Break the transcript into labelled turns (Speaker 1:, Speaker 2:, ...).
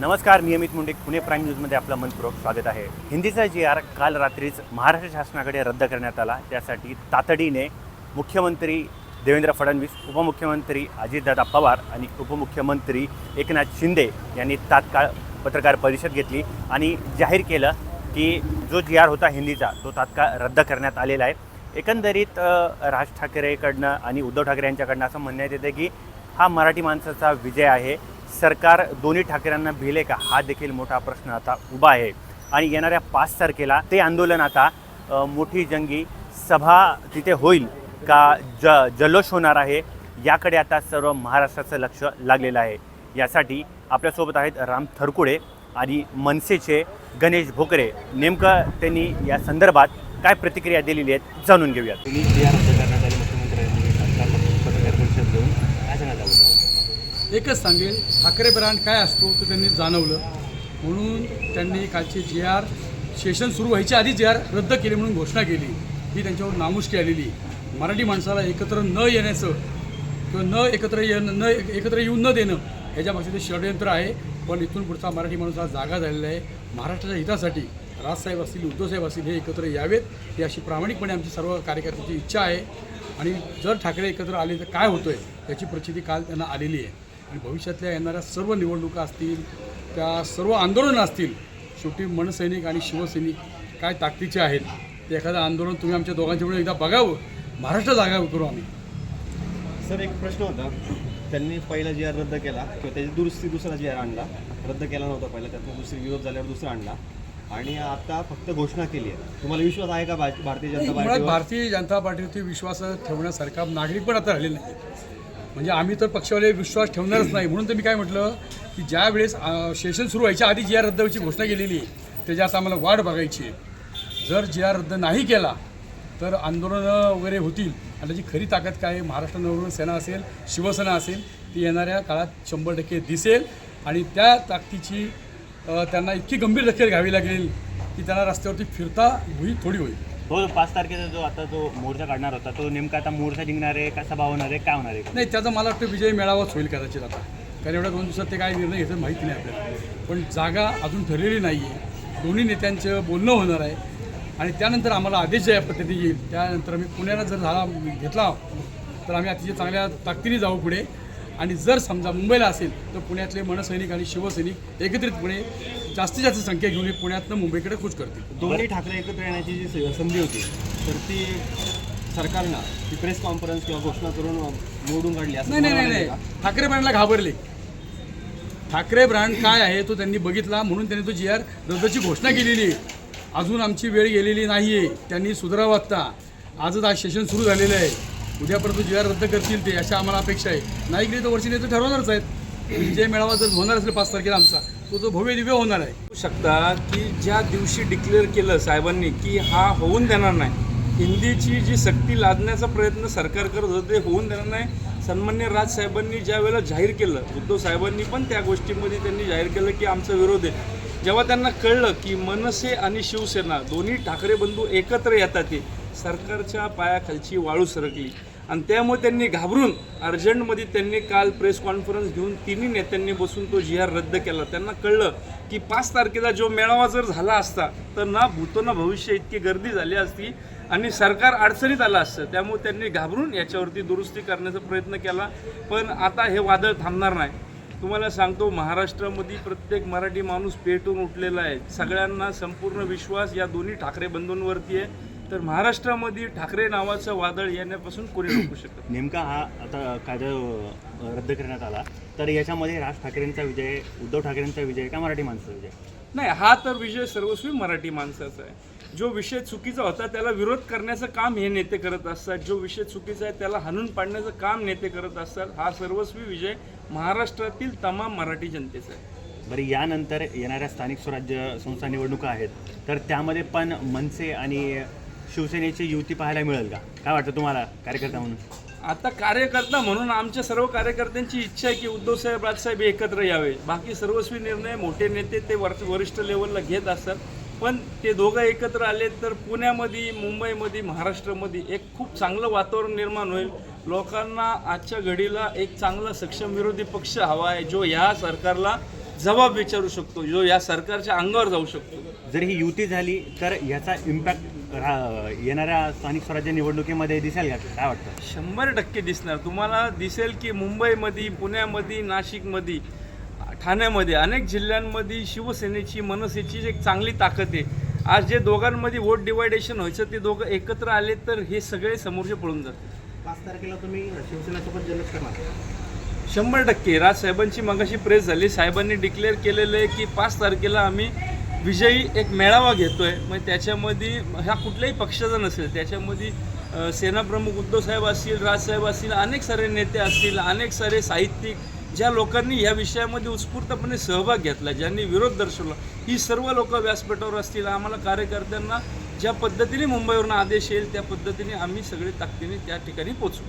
Speaker 1: नमस्कार नियमित मुंडे पुणे प्राईम न्यूजमध्ये आपलं मनपूर्वक स्वागत आहे. हिंदीचा जी आर काल रात्रीच महाराष्ट्र शासनाकडे रद्द करण्यात आला त्यासाठी तातडीने मुख्यमंत्री देवेंद्र फडणवीस उपमुख्यमंत्री अजितदादा पवार आणि उपमुख्यमंत्री एकनाथ शिंदे यांनी तात्काळ पत्रकार परिषद घेतली आणि जाहीर केलं की जो जी आर होता हिंदीचा तो तात्काळ रद्द करण्यात आलेला आहे. एकंदरीत राज ठाकरेकडनं आणि उद्धव ठाकरे यांच्याकडनं असं म्हणण्यात येतं की हा मराठी माणसाचा विजय आहे. सरकार दोन्ही ठाकरेंना भिले का? हा देखील मोठा प्रश्न आता उभा आहे. आणि येणाऱ्या पाच तारखेला ते आंदोलन आता मोठी जंगी सभा तिथे होईल का ज जल्लोष होणार आहे याकडे आता सर्व महाराष्ट्राचं लक्ष लागलेलं आहे. यासाठी आपल्यासोबत आहेत राम थरकुडे आणि मनसेचे गणेश भोकरे. नेमकं त्यांनी या संदर्भात काय प्रतिक्रिया दिलेली आहेत जाणून घेऊयात.
Speaker 2: एकच सांगेल ठाकरे ब्रँड काय असतो ते त्यांनी जाणवलं. म्हणून त्यांनी कालची जी आर सेशन सुरू व्हायच्या आधी जी आर रद्द केली म्हणून घोषणा केली. ही त्यांच्यावर नामुष्की आलेली. मराठी माणसाला एकत्र न येण्याचं किंवा न एकत्र येणं न एकत्र येऊन न देणं ह्याच्यापासून ते षडयंत्र आहे. पण इथून पुढचा मराठी माणूस हा जागा झालेला आहे. महाराष्ट्राच्या हितासाठी राजसाहेब असतील उद्धवसाहेब असतील हे एकत्र यावेत. ही अशी प्रामाणिकपणे आमची सर्व कार्यकर्त्यांची इच्छा आहे. आणि जर ठाकरे एकत्र आले तर काय होतं आहे याची प्रचिती काल त्यांना आलेली आहे. आणि भविष्यातल्या येणाऱ्या सर्व निवडणुका असतील त्या सर्व आंदोलनं असतील शेवटी मनसैनिक आणि शिवसैनिक काय ताकदीचे आहेत ते एखादं आंदोलन तुम्ही आमच्या दोघांच्या मिळून एकदा बघावं महाराष्ट्र जागा करू आम्ही.
Speaker 3: सर एक प्रश्न होता. त्यांनी पहिला जी आर रद्द केला किंवा त्याची दुरुस्ती दुसरा जी आर आणला रद्द केला नव्हता पहिला त्यातून दुसरी विरोध झाल्यावर दुसरा आणला. आणि आता फक्त घोषणा केली आहे. तुम्हाला विश्वास आहे का भारतीय जनता पार्टीवर?
Speaker 2: भारतीय जनता पार्टीवरती विश्वास ठेवण्यासारखा नागरिक पण आता राहिलेले नाही. म्हणजे आम्ही तर पक्षावाले विश्वास ठेवणारच नाही. म्हणून तर मी काय म्हटलं की ज्या वेळेस सेशन सुरू व्हायच्या आधी जी आर रद्द व्हायची घोषणा केलेली आहे त्याची आता आम्हाला वाट बघायची आहे. जर जी आर रद्द नाही केला तर आंदोलनं वगैरे होतील. आणि त्याची खरी ताकद काय आहे महाराष्ट्र नवनिर्माण सेना असेल शिवसेना असेल ती येणाऱ्या काळात शंभर टक्के दिसेल. आणि त्या ताकदीची त्यांना इतकी गंभीर दखल घ्यावी लागेल की त्यांना रस्त्यावरती फिरता होईल थोडी होईल.
Speaker 1: हो पाच तारखेचा जो आता जो मोर्चा काढणार होता तो नेमका आता मोर्चा जिंकणार आहे का सभा होणार आहे काय होणार आहे?
Speaker 2: नाही त्याचा मला वाटतं विजय मेळावाच होईल कदाचित आता. कारण एवढ्या दोन दिवसात ते काय निर्णय घेतात माहिती नाही आपल्याला. पण जागा अजून ठरलेली नाही आहे दोन्ही नेत्यांचं बोलणं होणार आहे. आणि त्यानंतर आम्हाला आदेश ज्या पद्धतीने येईल त्यानंतर आम्ही पुण्याला जर झाला घेतला तर आम्ही अतिशय चांगल्या ताकदीने जाऊ पुढे. आणि जर समजा मुंबईला असेल तर पुण्यातले मनसैनिक आणि शिवसैनिक एकत्रितपणे जास्तीत जास्त संख्या घेऊन हे पुण्यातनं मुंबईकडे कूच करतील.
Speaker 3: दोन्ही ठाकरे एकत्र येण्याची जी संधी होती तर ती सरकारनं ती प्रेस कॉन्फरन्स किंवा घोषणा करून मोडून काढली असं
Speaker 2: नाही नाही नाही ठाकरे ब्रँडला घाबरले. ठाकरे ब्रँड काय आहे तो त्यांनी बघितला म्हणून त्यांनी तो जी आर रद्दची घोषणा केलेली. आहे अजून आमची वेळ गेलेली नाही आहे त्यांनी सुधारावं आत्ता. आजच आज सेशन सुरू झालेलं आहे. उद्यापर्यंत जी आर रद्द करतील ते अशा आम्हाला अपेक्षा आहे. नाही गेली तर वर्षी नेते ठरवणारच आहेत. विजय मेळावा जर होणार असेल पाच तारखेला आमचा तो जो भव्य दिव्य होणार आहे.
Speaker 4: शकता की ज्या दिवशी डिक्लेअर केलं साहेबांनी की हा होऊन देणार नाही हिंदीची जी सक्ती लादण्याचा प्रयत्न सरकार करत होतं ते होऊन देणार नाही. सन्मान्य राज साहेबांनी ज्या वेळेला जाहीर केलं उद्धव साहेबांनी पण त्या गोष्टीमध्ये त्यांनी जाहीर केलं की आमचा विरोध आहे. जेव्हा त्यांना कळलं की मनसे आणि शिवसेना दोन्ही ठाकरे बंधू एकत्र येतात ते सरकारच्या पायाखालची वाळू सरकली. आणि त्यामुळे त्यांनी घाबरून अर्जंटमध्ये त्यांनी काल प्रेस कॉन्फरन्स घेऊन तिन्ही नेत्यांनी बसून तो जी आर रद्द केला. त्यांना कळलं की पाच तारखेला जो मेळावा जर झाला असता तर ना भूतो ना भविष्य इतकी गर्दी झाली असती आणि सरकार अडचणीत आलं असतं. त्यामुळे त्यांनी घाबरून याच्यावरती दुरुस्ती करण्याचा प्रयत्न केला. पण आता हे वादळ थांबणार नाही. तुम्हाला सांगतो महाराष्ट्रामध्ये प्रत्येक मराठी माणूस पेटून उठलेला आहे. सगळ्यांना संपूर्ण विश्वास या दोन्ही ठाकरे बंधूंवरती आहे. तर महाराष्ट्रामध्ये ठाकरे नावाचं वादळ येण्यापासून कोणी रोखू शकत
Speaker 1: नेमका हा आता कायदा रद्द करण्यात आला. तर याच्यामध्ये राज ठाकरेंचा विजय उद्धव ठाकरेंचा विजय का मराठी माणसाचा विजय?
Speaker 4: नाही हा तर विषय सर्वस्वी मराठी माणसाचा आहे. जो विषय चुकीचा होता त्याला विरोध करण्याचं काम हे नेते करत असतात. जो विषय चुकीचा आहे त्याला हाणून पाडण्याचं काम नेते करत असतात. हा सर्वस्वी विजय महाराष्ट्रातील तमाम मराठी जनतेचा आहे.
Speaker 1: बरं यानंतर येणाऱ्या स्थानिक स्वराज्य संस्था निवडणुका आहेत. तर त्यामध्ये पण मनसे आणि शिवसेनेची युती पाहायला मिळेल का? काय वाटतं तुम्हाला कार्यकर्ता म्हणून?
Speaker 4: आता कार्यकर्ता म्हणून आमच्या सर्व कार्यकर्त्यांची इच्छा आहे की उद्धवसाहेब राजसाहेब एकत्र यावे. बाकी सर्वस्वी निर्णय मोठे नेते ते वर वरिष्ठ लेवलला घेत असतात. पण ते दोघं एकत्र आले तर पुण्यामध्ये मुंबईमध्ये महाराष्ट्रामध्ये एक खूप चांगलं वातावरण निर्माण होईल. लोकांना आजच्या घडीला एक चांगला सक्षम विरोधी पक्ष हवा आहे जो ह्या सरकारला जबाब विचारू शकतो जो या सरकारच्या अंगावर जाऊ शकतो.
Speaker 1: जर ही युती झाली तर ह्याचा इम्पॅक्ट येणाऱ्या स्थानिक स्वराज्य निवडणुकीमध्ये दिसेल का? काय वाटतं?
Speaker 4: शंभर टक्के दिसणार. तुम्हाला दिसेल की मुंबईमध्ये पुण्यामध्ये नाशिकमध्ये ठाण्यामध्ये अनेक जिल्ह्यांमध्ये शिवसेनेची मनसेची एक चांगली ताकद आहे आज जे दोघांमध्ये वोट डिवायडेशन व्हायचं ते दोघं एकत्र आले तर हे सगळे समोरचे पळून जातील.
Speaker 1: पाच तारखेला तुम्ही शिवसेनेसोबत जल्लोष करणार
Speaker 4: शंभर टक्के. राजसाहेबांची मगाशी प्रेस झाली. साहेबांनी डिक्लेअर केलेलं आहे की पाच तारखेला आम्ही विजयी एक मेळावा घेतोय. मग त्याच्यामध्ये ह्या कुठल्याही पक्षाचा नसेल त्याच्यामध्ये सेनाप्रमुख उद्धव साहेब असतील राजसाहेब असतील अनेक सारे नेते असतील अनेक सारे साहित्यिक ज्या लोकांनी या विषयामध्ये उत्स्फूर्तपणे सहभाग घेतला ज्यांनी विरोध दर्शवला ही सर्व लोक व्यासपीठावर असतील. आम्हाला कार्यकर्त्यांना ज्या पद्धतीने मुंबईवरून आदेश येईल त्या पद्धतीने आम्ही सगळे ताकदीने त्या ठिकाणी पोचू